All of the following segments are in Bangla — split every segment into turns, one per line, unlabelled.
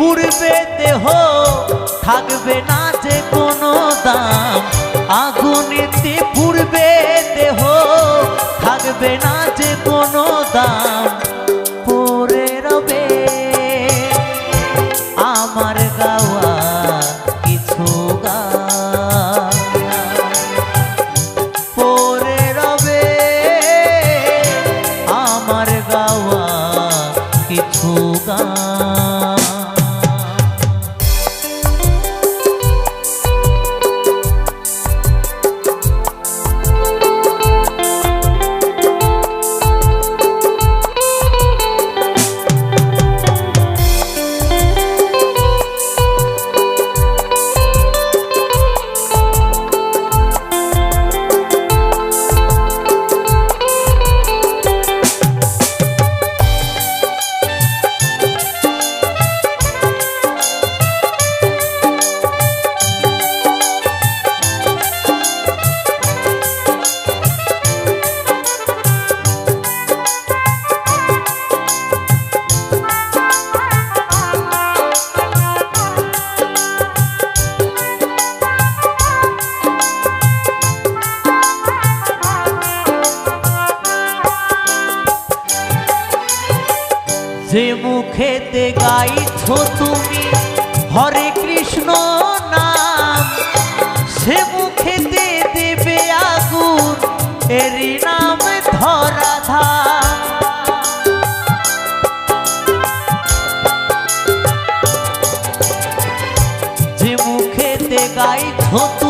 পূর্বে দেহ থাকবে না যে কোনো দাম। আগুনেতে পূর্বে দেহ থাকবে না যে মুখে মুখেতে গাইছ তুমি, হরে কৃষ্ণ নাম। সে মুখেতে দেবে আগুন এরি নাম ধরা ধাম যে মুখেতে গাইছ তুমি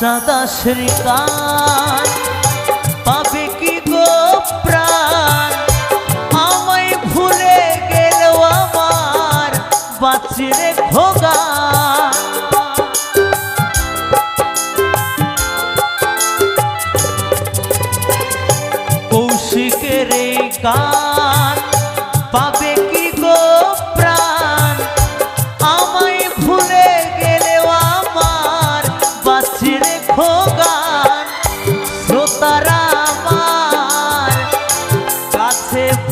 বাচ্চা দাসের গান পাবে কি গো প্রাণ? আমায় ভুলে গেল আমার বাচ্চিরে খোগা কৌশিকের গান পাবে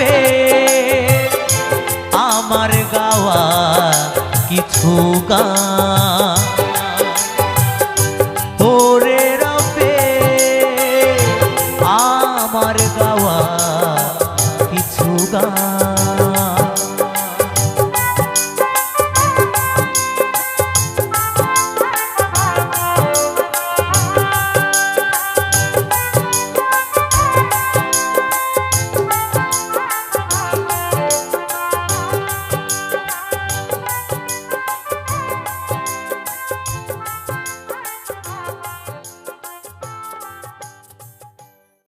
হবে। আমার গাওয়া কিছু গান। ওরে রবে আমার গাওয়া কিছু গান।